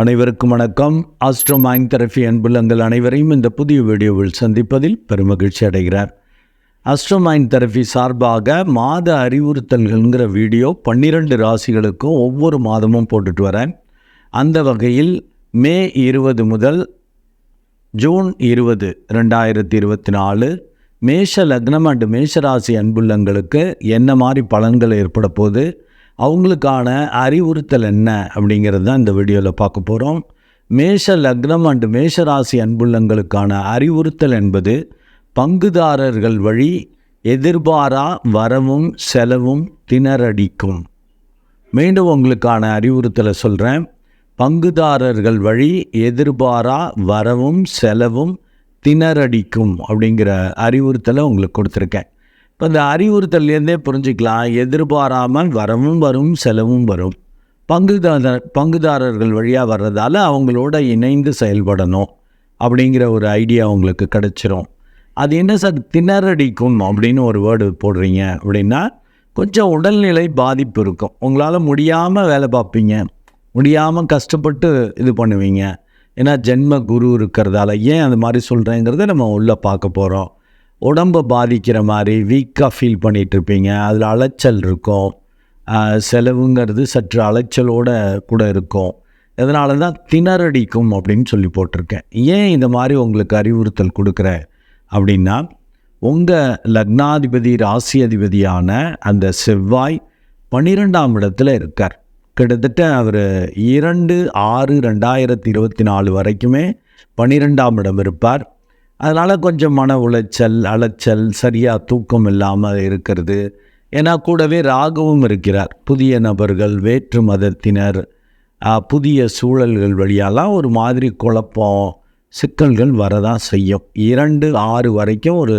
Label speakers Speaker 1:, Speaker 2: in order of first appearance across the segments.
Speaker 1: அனைவருக்கும் வணக்கம். Astro mind therapy அன்புள்ளங்கள் அனைவரையும் இந்த புதிய வீடியோவில் சந்திப்பதில் பெருமகிழ்ச்சி அடைகிறார். ஆஸ்ட்ரோ மைண்ட் தெரபி சார்பாக மாத அறிவுறுத்தல்கள்ங்கிற வீடியோ பன்னிரண்டு ராசிகளுக்கும் ஒவ்வொரு மாதமும் போட்டுட்டு வரேன். அந்த வகையில் மே இருபது முதல் ஜூன் இருபது ரெண்டாயிரத்தி இருபத்தி நாலு மேஷ லக்னம் அண்டு மேஷராசி அன்புள்ளங்களுக்கு என்ன மாதிரி பலன்கள் ஏற்பட போகுது? அவங்களுக்கான அறிவுறுத்தல் என்ன அப்படிங்கிறது தான் இந்த வீடியோவில் பார்க்க போகிறோம் மேஷ லக்னம் அண்டு மேஷராசி அன்புள்ளங்களுக்கான அறிவுறுத்தல் என்பது பங்குதாரர்கள் வழி எதிர்பாரா வரவும் செலவும் திணறடிக்கும். மீண்டும் உங்களுக்கான அறிவுறுத்தலை சொல்கிறேன் பங்குதாரர்கள் வழி எதிர்பாரா வரவும் செலவும் திணறடிக்கும் அப்படிங்கிற அறிவுறுத்தலை உங்களுக்கு கொடுத்துருக்கேன். இப்போ இந்த அறிவுறுத்தல்லேருந்தே புரிஞ்சுக்கலாம். எதிர்பாராமல் வரவும் வரும் செலவும் வரும். பங்குதாரர் பங்குதாரர்கள் வழியாக வர்றதால அவங்களோட இணைந்து செயல்படணும் அப்படிங்கிற ஒரு ஐடியா உங்களுக்கு கிடச்சிரும். அது என்ன சார்? திணறடிக்கும் அப்படின்னு ஒரு வேர்டு போடுறீங்க அப்படின்னா கொஞ்சம் உடல்நிலை பாதிப்பு இருக்கும். உங்களால் முடியாமல் வேலை பார்ப்பீங்க. முடியாமல் கஷ்டப்பட்டு இது பண்ணுவீங்க. ஏன்னா ஜென்ம குரு இருக்கிறதால ஏன் அது மாதிரி சொல்கிறேங்கிறத நம்ம உள்ளே பார்க்க போகிறோம் உடம்பை பாதிக்கிற மாதிரி வீக்காக ஃபீல் பண்ணிகிட்ருப்பீங்க அதில் அலைச்சல் இருக்கும். செலவுங்கிறது சற்று அலைச்சலோட கூட இருக்கும். இதனால தான் திணறடிக்கும் அப்படின்னு சொல்லி போட்டிருக்கேன். ஏன் இந்த மாதிரி உங்களுக்கு அறிவுறுத்தல் கொடுக்குறேன் அப்படின்னா உங்கள் லக்னாதிபதி ராசி அதிபதியான அந்த செவ்வாய் பன்னிரெண்டாம் இடத்துல இருக்கார். கிட்டத்தட்ட அவர் இரண்டு ஆறு ரெண்டாயிரத்தி இருபத்தி நாலு வரைக்குமே பன்னிரெண்டாம் இடம் இருப்பார். அதனால் கொஞ்சம் மன உளைச்சல் அலைச்சல் சரியாக தூக்கம் இல்லாமல் இருக்கிறது. ஏன்னா கூடவே ராகவும் இருக்கிறார். புதிய நபர்கள் வேற்று மதத்தினர் புதிய சூழல்கள் வழியாலாம் ஒரு மாதிரி குழப்பம் சிக்கல்கள் வரதான் செய்யும். இரண்டு ஆறு வரைக்கும் ஒரு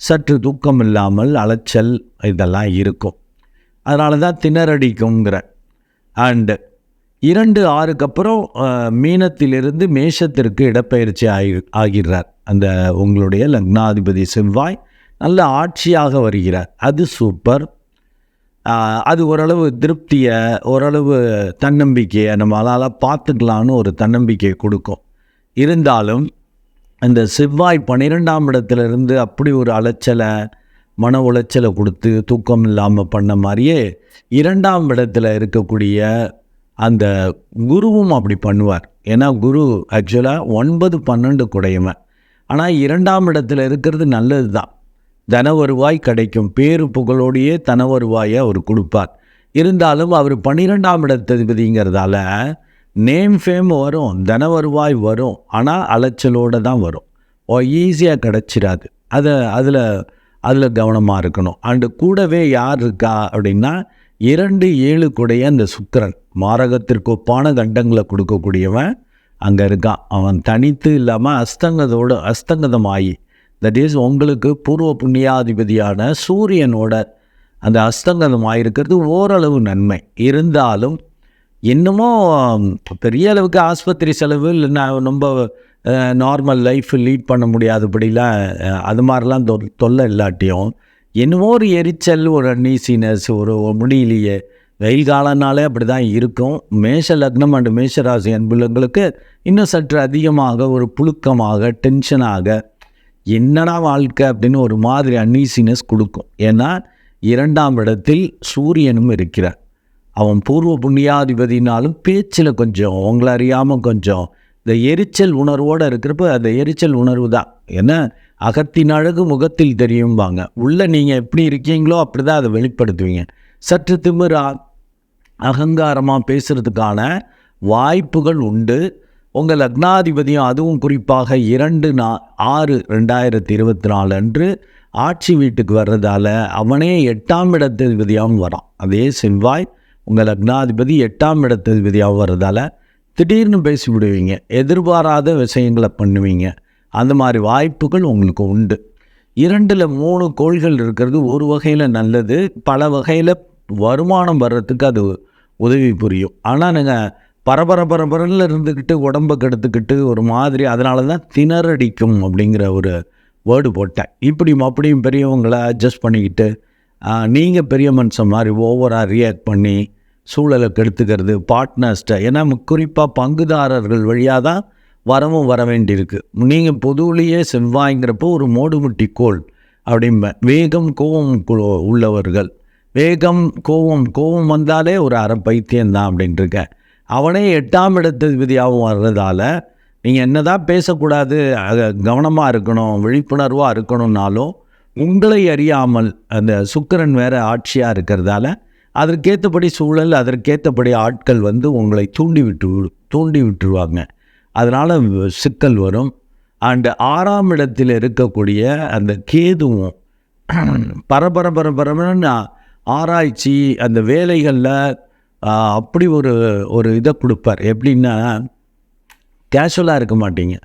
Speaker 1: சற்று தூக்கம் இல்லாமல் அலைச்சல் இதெல்லாம் இருக்கும். அதனால தான் திணறடிக்குங்கிற அண்டு இரண்டு ஆறுக்கு அப்புறம் மீனத்திலிருந்து மேஷத்திற்கு இடப்பெயர்ச்சி ஆகி ஆகிறார். அந்த உங்களுடைய லக்னாதிபதி செவ்வாய் நல்ல ஆட்சியாக வருகிறார். அது சூப்பர். அது ஓரளவு திருப்தியை ஓரளவு தன்னம்பிக்கையை நம்மளால் பார்த்துக்கலான்னு ஒரு தன்னம்பிக்கையை கொடுக்கும். இருந்தாலும் அந்த செவ்வாய் பன்னிரெண்டாம் இடத்துலேருந்து அப்படி ஒரு அலைச்சலை மன உளைச்சலை கொடுத்து தூக்கம் இல்லாமல் பண்ண மாதிரியே இரண்டாம் இடத்துல இருக்கக்கூடிய அந்த குருவும் அப்படி பண்ணுவார். ஏன்னா குரு ஆக்சுவலாக ஒன்பது பன்னெண்டு குடையவன். ஆனால் இரண்டாம் இடத்துல இருக்கிறது நல்லது தான். தன வருவாய் கிடைக்கும். பேரு புகழோடையே தன வருவாயை அவர் கொடுப்பார். இருந்தாலும் அவர் பன்னிரெண்டாம் இடத்ததிபதிங்கிறதால நேம் ஃபேம் வரும் தன வருவாய் வரும் ஆனால் அலைச்சலோடு தான் வரும். ஓ ஈஸியாக கிடச்சிடாது அதை அதில் அதில் கவனமாக இருக்கணும். அண்டு கூடவே யார் இருக்கா அப்படின்னா இரண்டு ஏழு கூடைய அந்த சுக்கிரன். மாரகத்திற்கு ஒப்பான கண்டங்களை கொடுக்கக்கூடியவன் அங்கே இருக்கான். அவன் தனித்து இல்லாமல் அஸ்தங்கதோடு அஸ்தங்கதமாயி. தட் இஸ் உங்களுக்கு பூர்வ புண்ணியாதிபதியான சூரியனோட அந்த அஸ்தங்கதம் ஆயிருக்கிறது ஓரளவு நன்மை. இருந்தாலும் இன்னமும் பெரிய அளவுக்கு ஆஸ்பத்திரி செலவு இல்லைன்னா ரொம்ப நார்மல் லைஃப் லீட் பண்ண முடியாதபடிலாம் அது மாதிரிலாம் தொ தொல்லை இல்லாட்டியும் என்னமோ ஒரு எரிச்சல் ஒரு அன்னீசினஸ் ஒரு முடியலையே. வெயில் காலம்னாலே அப்படி தான் இருக்கும். மேஷ லக்னம் அண்டு மேஷராசி அன்புள்ளங்களுக்கு இன்னும் சற்று அதிகமாக ஒரு புழுக்கமாக டென்ஷனாக என்னடா வாழ்க்கை அப்படின்னு ஒரு மாதிரி அன்னீசினஸ் கொடுக்கும். ஏன்னா இரண்டாம் இடத்தில் சூரியனும் இருக்கிறார். அவன் பூர்வ புண்ணியாதிபதினாலும் பேச்சில் கொஞ்சம் அவங்கள அறியாமல் கொஞ்சம் இந்த எரிச்சல் உணர்வோடு இருக்கிறப்ப அந்த எரிச்சல் உணர்வு தான். என்ன அகத்தின் அழகு முகத்தில் தெரியும்பாங்க. உள்ளே நீங்கள் எப்படி இருக்கீங்களோ அப்படி தான் அதை வெளிப்படுத்துவீங்க. சற்று திமிரா அகங்காரமாக பேசுகிறதுக்கான வாய்ப்புகள் உண்டு. உங்கள் லக்னாதிபதியும் அதுவும் குறிப்பாக இரண்டு நா ஆறு ரெண்டாயிரத்தி இருபத்தி நாலு அன்று ஆட்சி வீட்டுக்கு வர்றதால அவனே எட்டாம் இடத்ததிபதியாகவும் வரான். அதே செவ்வாய் உங்கள் லக்னாதிபதி எட்டாம் இடத்ததிபதியாகவும் வர்றதால திடீர்னு பேசி விடுவீங்க எதிர்பாராத விஷயங்களை பண்ணுவீங்க. அந்த மாதிரி வாய்ப்புகள் உங்களுக்கு உண்டு. இரண்டில் மூணு கோள்கள் இருக்கிறது ஒரு வகையில் நல்லது பல வகையில் வருமானம் வர்றதுக்கு அது உதவி புரியும். ஆனால் நீங்கள் பரபர பரபரன்னு இருந்துக்கிட்டு உடம்பை கெடுத்துக்கிட்டு ஒரு மாதிரி அதனால தான் திணறடிக்கும் அப்படிங்கிற ஒரு வேர்டு போட்டேன். இப்படி அப்படியும் பெரியவங்களை அட்ஜஸ்ட் பண்ணிக்கிட்டு நீங்கள் பெரிய மனுஷன் மாதிரி ஓவராக ரியாக்ட் பண்ணி சூழலை கெடுத்துக்கிறது பார்ட்னர்ஸ்ட்டை ஏன்னா குறிப்பாக பங்குதாரர்கள் வழியாக தான் வரவும் வர வேண்டியிருக்கு நீங்கள் பொதுவிலேயே செவ்வாய்ங்கிறப்போ ஒரு மோடுமுட்டி கோள். அப்படிம்பேன் வேகம் கோபம் உள்ளவர்கள். வேகம் கோபம் கோபம் வந்தாலே ஒரு அரை பைத்தியம்தான் அப்படின்ட்டு அவனே எட்டாம் இடத்ததிபதியாகவும் வர்றதால நீங்கள் என்ன தான் பேசக்கூடாது கவனமாக இருக்கணும் விழிப்புணர்வாக இருக்கணும்னாலும் உங்களை அறியாமல் அந்த சுக்கிரன் வேற ஆட்சியாக இருக்கிறதால அதற்கேற்றபடி சூழல் அதற்கேற்றபடி ஆட்கள் வந்து உங்களை தூண்டி விட்டு விடு- தூண்டி விட்டுருவாங்க அதனால் சிக்கல் வரும். அண்டு ஆறாம் இடத்தில் இருக்கக்கூடிய அந்த கேதுவும் பரபர பரபரன்னு ஆராய்ச்சி அந்த வேலைகளில் அப்படி ஒரு ஒரு இதை கொடுப்பார். எப்படின்னா கேஷுவலாக இருக்க மாட்டீங்க.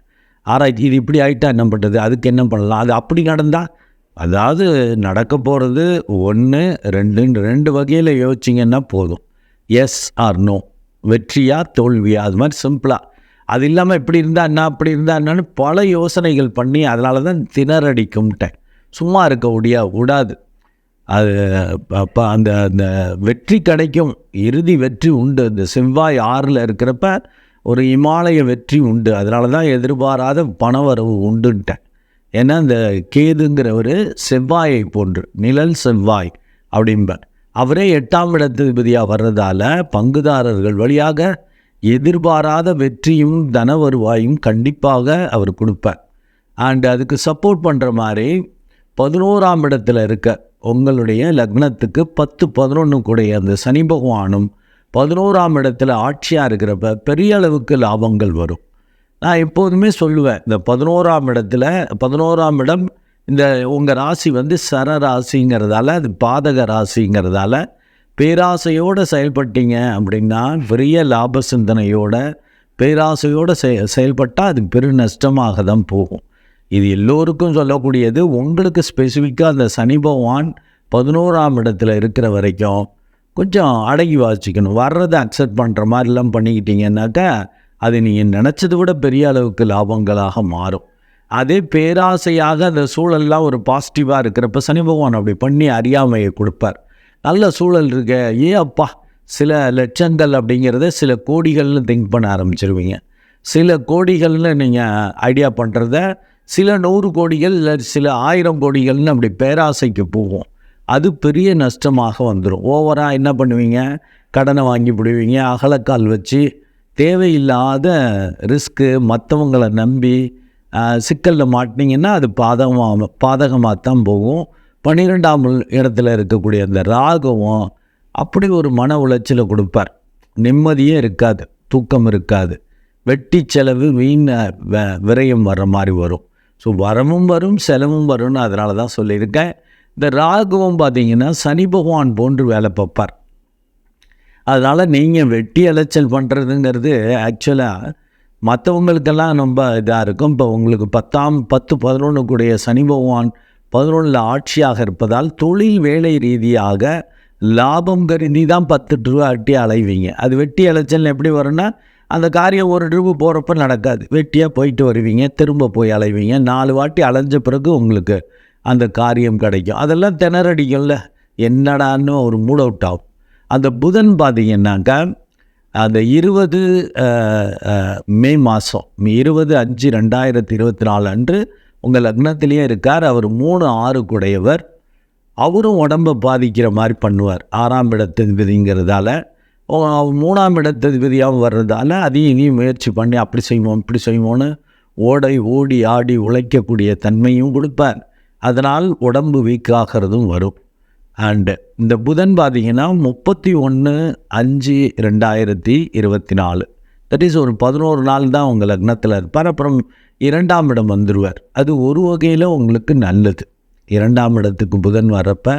Speaker 1: ஆராய்ச்சி இது இப்படி ஆகிட்டா என்ன பண்ணுறது அதுக்கு என்ன பண்ணலாம்? அது அப்படி நடந்தால் அதாவது நடக்க போகிறது ஒன்று ரெண்டுன்னு ரெண்டு வகையில் யோசிச்சிங்கன்னா போதும். எஸ் ஆர் நோ வெற்றியா தோல்வியா? அது மாதிரி சிம்பிளாக அது இல்லாமல் இப்படி இருந்தால் என்ன அப்படி இருந்தால் என்னன்னு பல யோசனைகள் பண்ணி அதனால தான் திணறடிக்கும்ட்டேன் சும்மா இருக்க முடியா விடாது அது அப்போ அந்த அந்த வெற்றி கிடைக்கும். இறுதி வெற்றி உண்டு. இந்த செவ்வாய் ஆறில் இருக்கிறப்ப ஒரு இமாலய வெற்றி உண்டு. அதனால தான் எதிர்பாராத பணவரவு உண்டுன்ட்டேன் ஏன்னா இந்த கேதுங்கிறவர் செவ்வாயை போன்று நிழல் செவ்வாய் அப்படிம்பேன் அவரே எட்டாம் இடத்ததிபதியாக வர்றதால பங்குதாரர்கள் வழியாக எதிர்பாராத வெற்றியும் தன வருவாயும் கண்டிப்பாக அவர் கொடுப்பார். அண்ட் அதுக்கு சப்போர்ட் பண்ணுற மாதிரி பதினோராம் இடத்துல இருக்க உங்களுடைய லக்னத்துக்கு பத்து பதினொன்று கூடிய அந்த சனி பகவானும் பதினோராம் இடத்துல ஆட்சியாக இருக்கிறப்ப பெரிய அளவுக்கு லாபங்கள் வரும். நான் எப்போதுமே சொல்லுவேன் இந்த பதினோராம் இடத்துல பதினோராம் இடம் இந்த உங்கள் ராசி வந்து சர ராசிங்கிறதால அது பாதக ராசிங்கிறதால பேராசையோடு செயல்பட்டீங்க அப்படின்னா பெரிய லாப சிந்தனையோட பேராசையோடு செய செயல்பட்டால் அது பெரு நஷ்டமாக தான் போகும். இது எல்லோருக்கும் சொல்லக்கூடியது. உங்களுக்கு ஸ்பெசிஃபிக்காக அந்த சனி பகவான் பதினோராம் இடத்துல இருக்கிற வரைக்கும் கொஞ்சம் அடங்கி வாசிக்கணும். வர்றதை அக்செப்ட் பண்ணுற மாதிரிலாம் பண்ணிக்கிட்டீங்கன்னாக்கா அது நீங்கள் நினச்சதை விட பெரிய அளவுக்கு லாபங்களாக மாறும். அதே பேராசையாக அந்த சூழல்லாம் ஒரு பாசிட்டிவாக இருக்கிறப்ப சனி பகவான் அப்படி பண்ணி அறியாமையை கொடுப்பார். நல்ல சூழல் இருக்க. ஏ அப்பா? சில லட்சங்கள் அப்படிங்கிறத சில கோடிகள்னு திங்க் பண்ண ஆரம்பிச்சிருவீங்க. சில கோடிகள்னு நீங்கள் ஐடியா பண்ணுறத சில நூறு கோடிகள் இல்லை சில ஆயிரம் கோடிகள்னு அப்படி பேராசைக்கு போகும். அது பெரிய நஷ்டமாக வந்துடும் ஓவராக என்ன பண்ணுவீங்க? கடனை வாங்கி பிடிவீங்க அகலக்கால் வச்சு தேவையில்லாத ரிஸ்க்கு மற்றவங்களை நம்பி சிக்கலில் மாட்டினீங்கன்னா அது பாதகமாக பாதகமாக தான் போகும். பன்னிரெண்டாம் இடத்துல இருக்கக்கூடிய அந்த ராகவும் அப்படி ஒரு மன உளைச்சலை கொடுப்பார். நிம்மதியே இருக்காது தூக்கம் இருக்காது. வெட்டி செலவு வீண் வ- விரயம் வர்ற மாதிரி வரும். ஸோ வரமும் வரும் செலவும் வரும்னு அதனால தான் சொல்லியிருக்கேன். இந்த ராகுவும் பார்த்தீங்கன்னா சனி பகவான் போன்று வேலை பார்ப்பார். அதனால் நீங்கள் வெட்டி அலைச்சல் பண்ணுறதுங்கிறது ஆக்சுவலாக மற்றவங்களுக்கெல்லாம் ரொம்ப இதாக இருக்கும். இப்போ உங்களுக்கு பத்தாம் பத்து பதினொன்று கூடிய சனி பகவான் பதினொன்றில் ஆட்சியாக இருப்பதால் தொழில் வேலை ரீதியாக லாபம் கருதி தான் பத்து ரூபா அட்டி அலைவீங்க. அது வெட்டி அலைச்சல் எப்படி வரும்னா அந்த காரியம் ஒரு ரூபா போகிறப்ப நடக்காது. வெட்டியாக போயிட்டு வருவீங்க திரும்ப போய் அலைவீங்க. நாலு வாட்டி அலைஞ்ச பிறகு உங்களுக்கு அந்த காரியம் கிடைக்கும். அதெல்லாம் திணறடிக்கும்ல. என்னடான்னு ஒரு மூட் அவுட் ஆகும். அந்த புதன் பார்த்தீங்கன்னாக்கா அந்த இருபது மே மாதம் இருபது அஞ்சு ரெண்டாயிரத்தி இருபத்தி நாலு அன்று உங்கள் லக்னத்திலேயே இருக்கார். அவர் மூணு ஆறு குடையவர் அவரும் உடம்பை பாதிக்கிற மாதிரி பண்ணுவார். ஆறாம் இடத்ததிபதிங்கிறதால அவர் மூணாம் இடத்ததிபதியாகவும் வர்றதால அதையும் இனியும் முயற்சி பண்ணி அப்படி செய்வோம் இப்படி செய்வோன்னு ஓடை ஓடி ஆடி உழைக்கக்கூடிய தன்மையும் கொடுப்பார். அதனால் உடம்பு வீக்காகிறதும் வரும். அண்டு இந்த புதன் பார்த்தீங்கன்னா முப்பத்தி ஒன்று அஞ்சு ரெண்டாயிரத்தி இருபத்தி நாலு. தட் இஸ் ஒரு பதினோரு நாள் தான் உங்கள் லக்னத்தில் இருப்பார். அப்புறம் இரண்டாம் இடம் வந்துடுவார் அது ஒரு வகையில் உங்களுக்கு நல்லது. இரண்டாம் இடத்துக்கு புதன் வர்றப்ப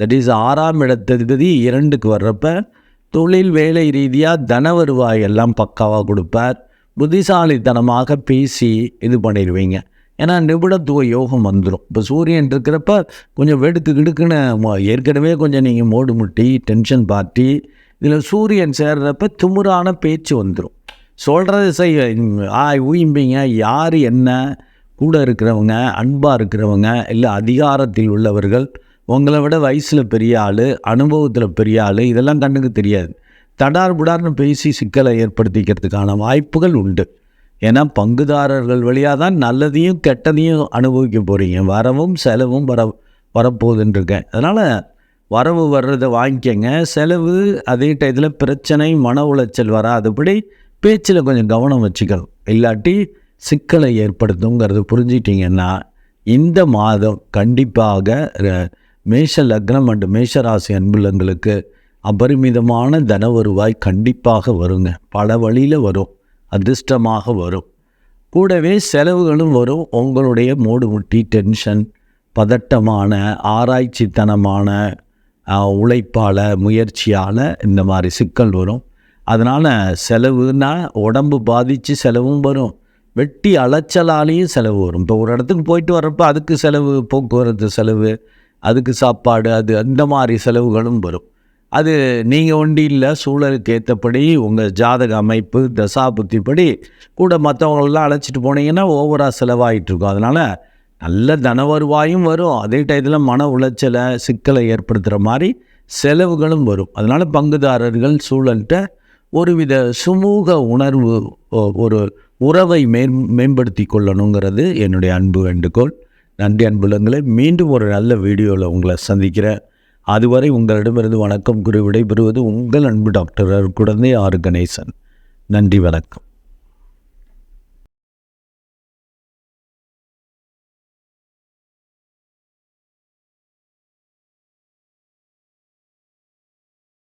Speaker 1: தட் இஸ் ஆறாம் இடத்ததிபதி இரண்டுக்கு வர்றப்ப தொழில் வேலை ரீதியாக தன வருவாய் எல்லாம் பக்காவாக கொடுப்பார். புத்திசாலித்தனமாக பேசி இது பண்ணிடுவீங்க. ஏன்னா நிபுணத்துவ யோகம் வந்துடும் இப்போ சூரியன் இருக்கிறப்ப கொஞ்சம் வெடுக்கு கிடுக்குன்னு ஏற்கனவே கொஞ்சம் நீங்கள் மோடு முட்டி டென்ஷன் பார்ட்டி இதில் சூரியன் சேர்றப்ப திமுறான பேச்சு வந்துடும் சொல்கிறது செய் ஆய் ஊயிம்பிங்க. யார் என்ன? கூட இருக்கிறவங்க அன்பாக இருக்கிறவங்க இல்லை அதிகாரத்தில் உள்ளவர்கள் உங்களை விட வயசில் பெரிய ஆள் அனுபவத்தில் பெரிய ஆள் இதெல்லாம் கண்ணுக்கு தெரியாது. தடார் புடார்னு பேசி சிக்கலை ஏற்படுத்திக்கிறதுக்கான வாய்ப்புகள் உண்டு. ஏன்னா பங்குதாரர்கள் வழியாக தான் நல்லதையும் கெட்டதையும் அனுபவிக்க போகிறீங்க வரவும் செலவும் வர வரப்போகுதுன்னு இருக்கேன் அதனால் வரவு வர்றதை வாங்கிக்கங்க. செலவு அதே டயத்தில் பிரச்சனை மன உளைச்சல் வராதபடி பேச்சில் கொஞ்சம் கவனம் வச்சுக்கணும். இல்லாட்டி சிக்கலை ஏற்படுத்துங்கிறது புரிஞ்சிட்டிங்கன்னா இந்த மாதம் கண்டிப்பாக ர- மேஷ லக்னம் அண்டு மேஷராசி அன்புள்ளங்களுக்கு அபரிமிதமான தன வருவாய் கண்டிப்பாக வருங்க. பல வழியில் வரும். அதிர்ஷ்டமாக வரும். கூடவே செலவுகளும் வரும். உங்களுடைய மூடு முட்டி டென்ஷன் பதட்டமான ஆராய்ச்சித்தனமான உழைப்பால் முயற்சியால் இந்த மாதிரி சிக்கல் வரும். அதனால் செலவுனா உடம்பு பாதித்து செலவும் வரும். வெட்டி அலைச்சலாலேயும் செலவு வரும். இப்போ ஒரு இடத்துக்கு போயிட்டு வர்றப்போ அதுக்கு செலவு போக்குவரத்து செலவு அதுக்கு சாப்பாடு அது அந்த மாதிரி செலவுகளும் வரும். அது நீங்கள் ஒண்டி இல்லை சூழலுக்கு ஏற்றபடி உங்கள் ஜாதக அமைப்பு தசாபுத்திப்படி கூட மற்றவங்களெல்லாம் அழைச்சிட்டு போனீங்கன்னா ஓவராக செலவாகிட்டுருக்கும் அதனால் நல்ல தன வருவாயும் வரும். அதே டயத்தில் மன உளைச்சலை சிக்கலை ஏற்படுத்துகிற மாதிரி செலவுகளும் வரும். அதனால் பங்குதாரர்கள் சூழல்கிட்ட ஒருவித சுமூக உணர்வு ஒரு உறவை மேம் மேம்படுத்தி கொள்ளணுங்கிறது என்னுடைய அன்பு வேண்டுகோள். நன்றி அன்புலங்களை மீண்டும் ஒரு நல்ல வீடியோவில் உங்களை சந்திக்கிறேன். அதுவரை உங்களிடமிருந்து வணக்கம் குறி விடைபெறுவது உங்கள் அன்பு டாக்டர் குழந்தை ஆர் கணேசன். நன்றி வணக்கம்.